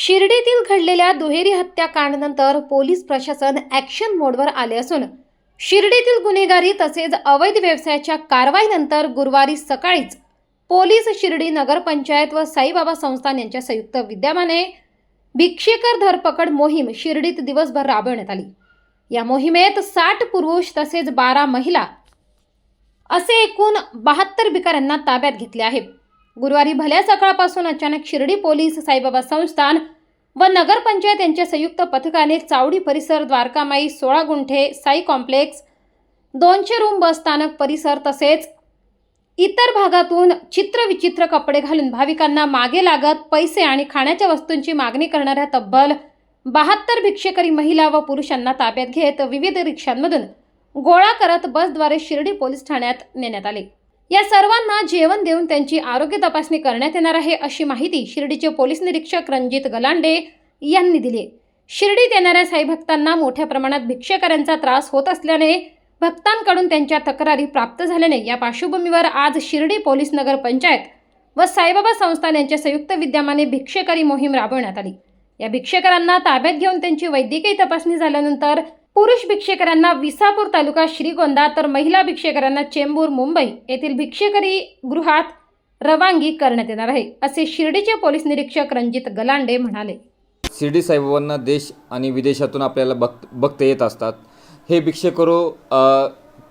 शिर्डीतील घडलेल्या दुहेरी हत्याकांडनंतर पोलीस प्रशासन ॲक्शन मोडवर आले असून शिर्डीतील गुन्हेगारी तसेच अवैध व्यवसायाच्या कारवाईनंतर गुरुवारी सकाळीच पोलीस शिर्डी नगरपंचायत व साईबाबा संस्थान यांच्या संयुक्त विद्यमाने भिक्षेकर धरपकड मोहीम शिर्डीत दिवसभर राबवण्यात आली. या मोहिमेत साठ पुरुष तसेच बारा महिला असे एकूण बहात्तर भिकाऱ्यांना ताब्यात घेतले आहे गुरुवारी भल्या सकाळपासून अचानक शिर्डी पोलीस साईबाबा संस्थान व नगरपंचायत यांच्या संयुक्त पथकाने चावडी परिसर द्वारकामाई सोळा गुंठे साई कॉम्प्लेक्स दोनशे रूम बस स्थानक परिसर तसेच इतर भागातून चित्रविचित्र कपडे घालून भाविकांना मागे लागत पैसे आणि खाण्याच्या वस्तूंची मागणी करणाऱ्या तब्बल बहात्तर भिक्षेकरी महिला व पुरुषांना ताब्यात घेत विविध रिक्षांमधून गोळा करत बसद्वारे शिर्डी पोलीस ठाण्यात नेण्यात आले. या सर्वांना जेवण देऊन त्यांची आरोग्य तपासणी करण्यात येणार आहे अशी माहिती शिर्डीचे पोलीस निरीक्षक रणजित गलांडे यांनी दिली. शिर्डीत येणाऱ्या साईभक्तांना मोठ्या प्रमाणात भिक्षेकऱ्यांचा त्रास होत असल्याने भक्तांकडून त्यांच्या तक्रारी प्राप्त झाल्याने या पार्श्वभूमीवर आज शिर्डी पोलीस नगर पंचायत व साईबाबा संस्थान यांच्या संयुक्त विद्यमाने भिक्षेकरी मोहीम राबवण्यात आली. या भिक्षेकरांना ताब्यात घेऊन त्यांची वैद्यकीय तपासणी झाल्यानंतर पुरुष भिक्षेकरांना विसापूर तालुका श्रीगोंदा तर महिला भिक्षेकरांना चेंबूर मुंबई येथील भिक्षेकरी गृहात रवानगी करण्यात येणार आहे असे शिर्डीचे पोलीस निरीक्षक रणजित गलांडे म्हणाले. शिर्डी साहेबांना देश आणि विदेशातून आपल्याला बघ बघता येत असतात. हे भिक्षेकरू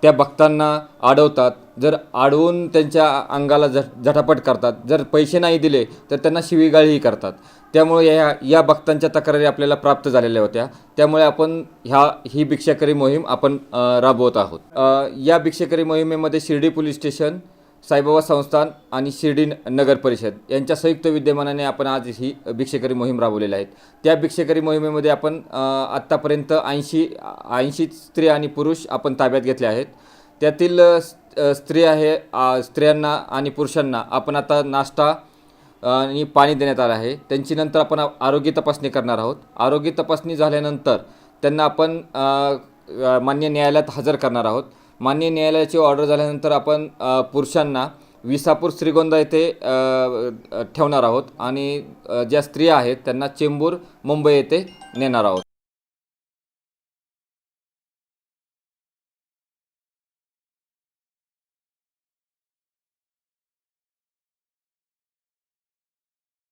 त्या भक्तांना अडवतात जर अडवून त्यांच्या अंगाला झ झटापट करतात. जर पैसे नाही दिले तर त्यांना शिवीगाळीही करतात. त्यामुळे या या भक्तांच्या तक्रारी आपल्याला प्राप्त झालेल्या होत्या. त्यामुळे आपण ह्या ही भिक्षाकरी मोहीम आपण राबवत आहोत. या भिक्षाकरी मोहिमेमध्ये शिर्डी पोलीस स्टेशन साईबाबा संस्थान आणि शिर्डी नगर परिषद यांच्या संयुक्त विद्यमानाने आपण आज ही भिक्षेकरी मोहीम राबवलेल्या आहेत त्या भिक्षेकरी मोहिमेमध्ये आपण आत्तापर्यंत ऐंशी ऐंशी स्त्री आणि पुरुष आपण ताब्यात घेतले आहेत. त्यातील स्त्री आहे स्त्रियांना आणि पुरुषांना आपण आता नाश्ता आणि पाणी देण्यात आलं आहे. त्यांची नंतर आपण आरोग्य तपासणी करणार आहोत. आरोग्य तपासणी झाल्यानंतर त्यांना आपण मान्य न्यायालयात हजर करणार आहोत. मान्य न्यायालयाची ऑर्डर झाल्यानंतर आपण पुरुषांना विसापूर श्रीगोंदा येथे ठेवणार आहोत आणि ज्या स्त्रिया आहेत त्यांना चेंबूर मुंबई येथे नेणार आहोत.